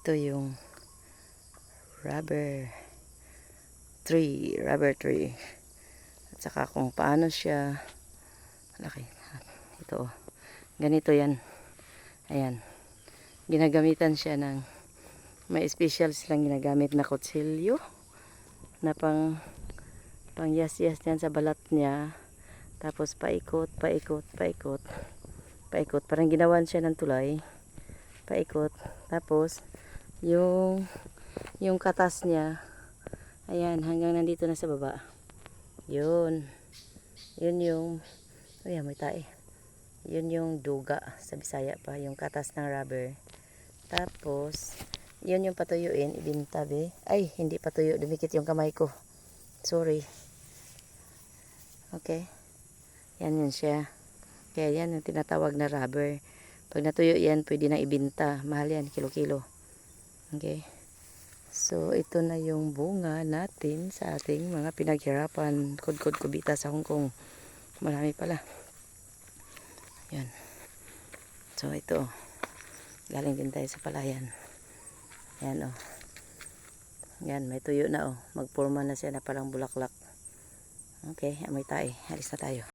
Ito yung rubber tree, rubber tree. At saka kung paano siya laki. Ito. Ganito yan. Ayan. Ginagamitan siya ng may special silang ginagamit na kutsilyo na pang pang yas yas yan sa balat niya. Tapos paikot, paikot, paikot. Paikot. Parang ginawan siya ng tulay. Paikot. Tapos yung yung katas niya. Ayan hanggang nandito na sa baba. Yun. Yun yung ayan may tae. Yun yung duga sa bisaya pa yung katas ng rubber. Tapos yun yung patuyuin ibintabi. Ay hindi patuyo dumikit yung kamay ko. Sorry. Okay. Yan yun siya. Kaya yan yung tinatawag na rubber. Pag natuyo yan pwede na ibinta. Mahal yan kilo kilo Okay. So, ito na yung bunga natin sa ating mga pinaghirapan. Kudkod kubita sa Hong Kong. Marami pala. Yan. So, ito. Galing din tayo sa palayan. Yan, oh. Yan, may tuyo na, oh. Magpurma na siya na parang bulaklak. Okay, amoy tayo. Alis na tayo.